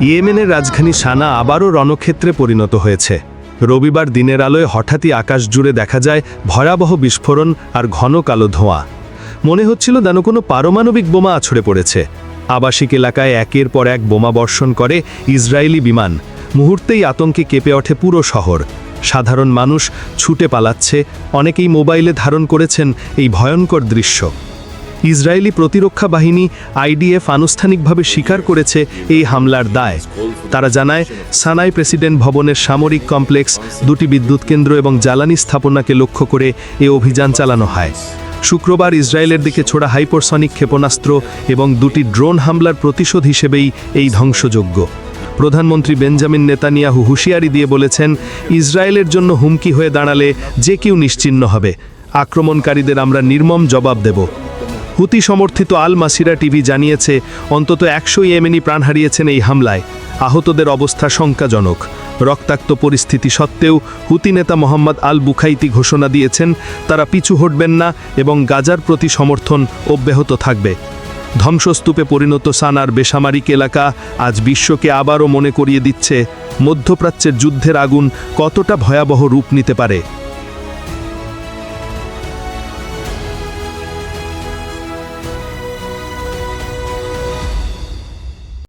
ইয়েমেনের রাজধানী সানা আবারও রণক্ষেত্রে পরিণত হয়েছে। রবিবার দিনের আলোয় হঠাৎই আকাশ জুড়ে দেখা যায় ভয়াবহ বিস্ফোরণ আর ঘন কালো ধোঁয়া। মনে হচ্ছিল যেন কোনো পারমাণবিক বোমা আছড়ে পড়েছে। আবাসিক এলাকায় একের পর এক বোমা বর্ষণ করে ইসরায়েলি বিমান। মুহূর্তেই আতঙ্কে কেঁপে ওঠে পুরো শহর। সাধারণ মানুষ ছুটে পালাচ্ছে, অনেকেই মোবাইলে ধারণ করেছেন এই ভয়ঙ্কর দৃশ্য। ইসরায়েলি প্রতিরক্ষা বাহিনী আইডিএফ আনুষ্ঠানিকভাবে স্বীকার করেছে এই হামলার দায়। তারা জানায়, সানাই প্রেসিডেন্ট ভবনের সামরিক কমপ্লেক্স, দুটি বিদ্যুৎ কেন্দ্র এবং জ্বালানি স্থাপনাকে লক্ষ্য করে এ অভিযান চালানো হয়। শুক্রবার ইসরায়েলের দিকে ছোড়া হাইপারসনিক ক্ষেপণাস্ত্র এবং দুটি ড্রোন হামলার প্রতিশোধ হিসেবেই এই ধ্বংসযোগ্য প্রধানমন্ত্রী বেঞ্জামিন নেতানিয়াহু হুঁশিয়ারি দিয়ে বলেছেন, ইসরায়েলের জন্য হুমকি হয়ে দাঁড়ালে যে কেউ নিশ্চিহ্ন হবে। আক্রমণকারীদের আমরা নির্মম জবাব দেব। হুতি সমর্থিত আল মাসিরা টিভি জানিয়েছে, অন্তত একশো ইয়েমেনি প্রাণ হারিয়েছেন এই হামলায়। আহতদের অবস্থা শঙ্কাজনক। রক্তাক্ত পরিস্থিতি সত্ত্বেও হুতি নেতা মোহাম্মদ আল বুখাইতি ঘোষণা দিয়েছেন, তারা পিছু হটবেন না এবং গাজার প্রতি সমর্থন অব্যাহত থাকবে। ধ্বংসস্তূপে পরিণত সানার বেসামরিক এলাকা আজ বিশ্বকে আবারও মনে করিয়ে দিচ্ছে মধ্যপ্রাচ্যের যুদ্ধের আগুন কতটা ভয়াবহ রূপ নিতে পারে।